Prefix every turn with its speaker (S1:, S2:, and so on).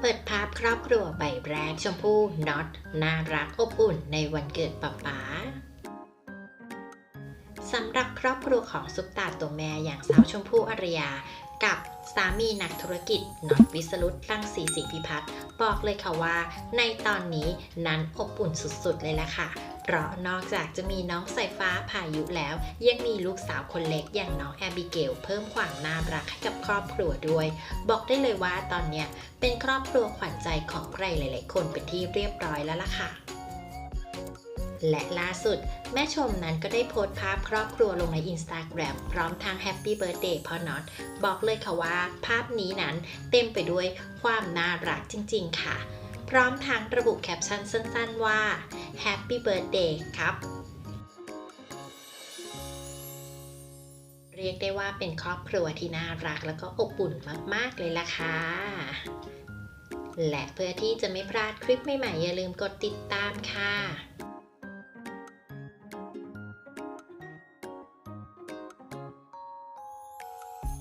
S1: เปิดภาพครอบครัวใบแรกชมพู่น็อตน่ารักอบอุ่นในวันเกิดป๊าป๊าสำหรับครอบครัวของซุปตาตัวแม่อย่างสาวชมพู่อารยา กับสามีนักธุรกิจน็อตวิสรุตตั้งสีสิพิพัฒน์บอกเลยค่ะว่า ในตอนนี้นั้นอบอุ่นสุดๆเลยละค่ะ เพราะนอกจากจะมีน้องสายฟ้าพายุแล้ว ยังมีลูกสาวคนเล็กอย่างน้องแอบิเกลเพิ่มความน่ารักให้กับครอบครัวด้วย บอกได้เลยว่าตอนเนี้ยเป็นครอบครัวขวัญใจของใครหลาย ๆ คนเป็นที่เรียบร้อยแล้วล่ะค่ะและล่าสุด แม่ชมนั้นก็ได้โพสต์ภาพครอบครัวลงในอินสตาแกรมพร้อมทางแฮปปี้เบิร์ a เดย์พ่อน็อตบอกเลยค่ะว่า ภาพนี้นั้นเต็มไปด้วยความน่ารักจริง ๆ ค่ะ พร้อมทางระบุแคปชั่นสั้นๆว่า Happy Birthday ครับ เรียกได้ว่าเป็นครอบครัวที่น่ารักแล้วก็อบอุ่นมากๆเลยล่ะค่ะและเพื่อที่จะไม่พลาดคลิปใหม่ๆอย่าลืมกดติดตามค่ะ